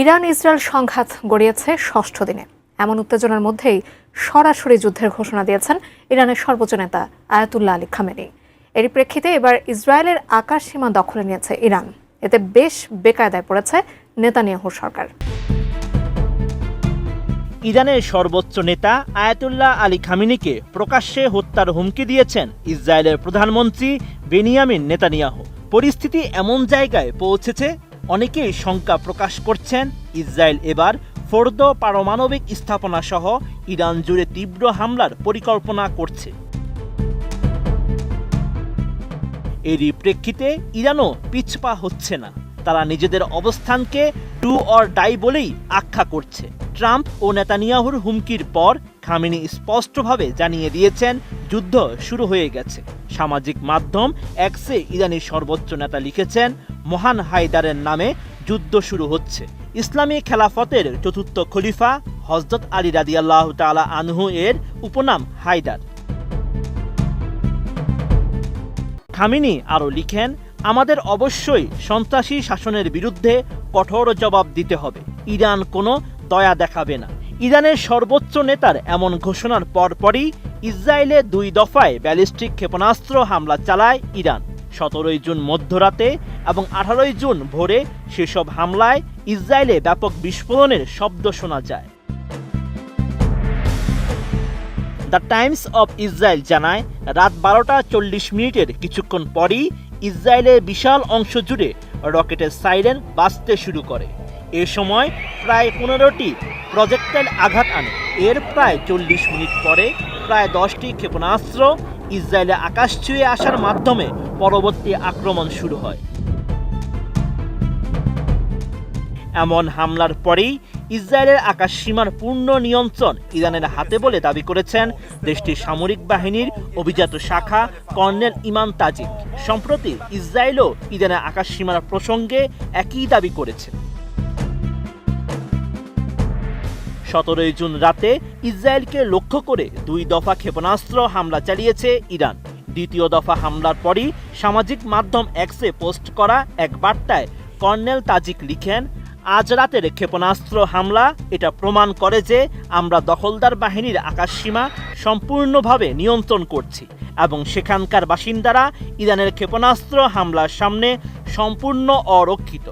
Iran Israel সংঘাত গড়িয়েছে ষষ্ঠ দিনে। এমন উত্তেজনার মধ্যেই সরাসরি যুদ্ধের ঘোষণা দিয়েছেন ইরানের সর্বোচ্চ নেতা আয়াতুল্লাহ আলী খামেনি। এর প্রেক্ষিতে এবার ইসরায়েলের আকাশ সীমা দখলে নিয়েছে ইরান। এতে বেশ বেকায়দায় পড়েছে নেতানিয়াহু সরকার। ইরানের সর্বোচ্চ নেতা আয়াতুল্লাহ আলী খামিনিকে প্রকাশ্যে হত্যার হুমকি দিয়েছেন ইসরায়েলের প্রধানমন্ত্রী বেনিয়ামিন নেতানিয়াহু। পরিস্থিতি এমন জায়গায় পৌঁছেছে অনেকেই শঙ্কা প্রকাশ করছেন, ইসরায়েল এবার ফোর্দ পারমাণবিক স্থাপনা সহ ইরান জুড়ে তীব্র হামলার পরিকল্পনা করছে। এরই প্রেক্ষিতে ইরানও পিছপা হচ্ছে না। তারা নিজেদের অবস্থানকে টু অর ডাই বলেই আখ্যা করছে। ট্রাম্প ও নেতানিয়াহুর হুমকির পর খামিনি স্পষ্টভাবে জানিয়ে দিয়েছেন, যুদ্ধ শুরু হয়ে গেছে। সামাজিক মাধ্যম এক্সে ইরানের সর্বোচ্চ নেতা লিখেছেন, মহান হায়দারের নামে যুদ্ধ শুরু হচ্ছে। ইসলামী খেলাফতের চতুর্থ খলিফা হজরত আলী রাদিয়াল্লাহ তালা আনহু এর উপনাম হায়দার। খামিনি আরও লিখেন, আমাদের অবশ্যই সন্ত্রাসী শাসনের বিরুদ্ধে কঠোর জবাব দিতে হবে। ইরান কোনো দয়া দেখাবে না। ইরানের সর্বোচ্চ নেতার এমন ঘোষণার পরপরই ইসরায়েলে দুই দফায় ব্যালিস্টিক ক্ষেপণাস্ত্র হামলা চালায় ইরান। সতেরোই জুন মধ্যরাতে এবং আঠারোই জুন ভোরে সেসব হামলায় ইসরায়েলে ব্যাপক বিস্ফোরণের শব্দ শোনা যায়। দ্য টাইমস অব ইসরায়েল জানায়, রাত বারোটা চল্লিশ মিনিটের কিছুক্ষণ পরই ইসরায়েলের বিশাল অংশ জুড়ে রকেটের সাইরেন বাজতে শুরু করে। এ সময় প্রায় পনেরোটি প্রজেক্টাইল আঘাত আনে। এর প্রায় চল্লিশ মিনিট পরে প্রায় দশটি ক্ষেপণাস্ত্র ইসরায়েলে আকাশ ছুঁয়ে আসার মাধ্যমে পরবর্তী আক্রমণ শুরু হয়। এমন হামলার পরেই ইসরায়েলের আকাশ সীমার পূর্ণ নিয়ন্ত্রণ ইরানের হাতে বলে দাবি করেছেন দেশটির সামরিক বাহিনীর অভিজাত শাখা কর্নেল ইমান তাজিক। সম্প্রতি ইসরায়েলও ইরানের আকাশ সীমার প্রসঙ্গে একই দাবি করেছে। সতেরোই জুন রাতে ইসরায়েলকে লক্ষ্য করে দুই দফা ক্ষেপণাস্ত্র হামলা চালিয়েছে ইরান। দ্বিতীয় দফা হামলার পরই সামাজিক মাধ্যম এক্সে পোস্ট করা এক বার্তায় কর্নেল তাজিক লিখেন, আজ রাতের ক্ষেপণাস্ত্র হামলা, এটা প্রমাণ করে যে আমরা দখলদার বাহিনীর আকাশসীমা সম্পূর্ণভাবে নিয়ন্ত্রণ করছি এবং সেখানকার বাসিন্দারা ইরানের ক্ষেপণাস্ত্র হামলার সামনে সম্পূর্ণ অরক্ষিত।